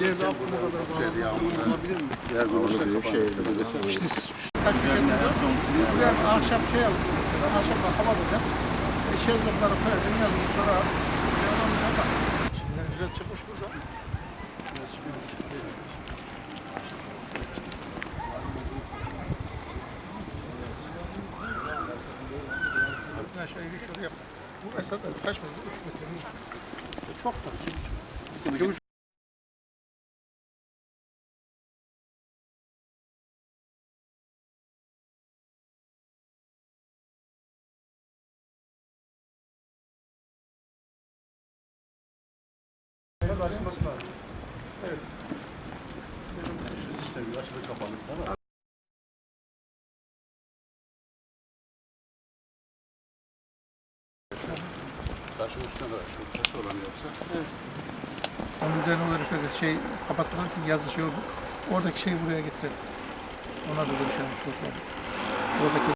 Yerde aklıma kadar bağlı olabilir mi? Kaç ücret ediyor? Buraya akşam şey yapıyor. Şöyle akşamda hava olacak. E, şezlongları koyacağım. Yazlıklara devam bak. Şimdi güzel çıkmış burada. Aşağı yürüyüş yolu yap. Bu mesela kaç metre? 3 metre mi? Çok da. Basılması lazım. Evet. Açılı kapalı falan. Taşın üstüne de şu taşı olan yoksa. Onun üzerine o herife şey kapattılar çünkü yazı şey oldu. Oradaki şeyi buraya getirelim. Ona da görüşelim şu Oradaki